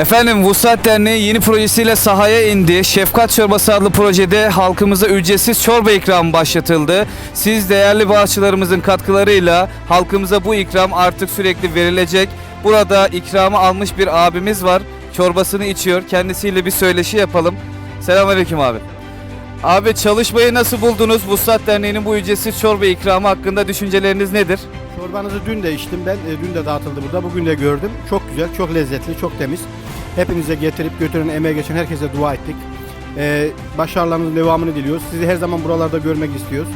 Efendim Vuslat Derneği yeni projesiyle sahaya indi. Şefkat Çorbası adlı projede halkımıza ücretsiz çorba ikramı başlatıldı. Siz değerli bağışçılarımızın katkılarıyla halkımıza bu ikram artık sürekli verilecek. Burada ikramı almış bir abimiz var. Çorbasını içiyor. Kendisiyle bir söyleşi yapalım. Selamünaleyküm abi. Abi çalışmayı nasıl buldunuz? Vuslat Derneği'nin bu ücretsiz çorba ikramı hakkında düşünceleriniz nedir? Çorbanızı dün de içtim ben. E, Dün de dağıtıldı burada. Bugün de gördüm. Çok güzel, çok lezzetli, çok temiz. Hepinize getirip götüren, emeğe geçen herkese dua ettik. E, başarılarınızın devamını diliyoruz. Sizi her zaman buralarda görmek istiyoruz.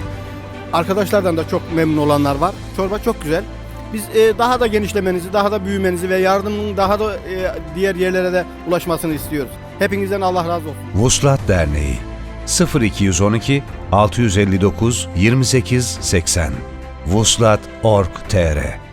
Arkadaşlardan da çok memnun olanlar var. Çorba çok güzel. Biz e, daha da genişlemenizi, daha da büyümenizi ve yardımın daha da e, diğer yerlere de ulaşmasını istiyoruz. Hepinizden Allah razı olsun. Vuslat Derneği 0212 659 28 80 Vuslat.org.tr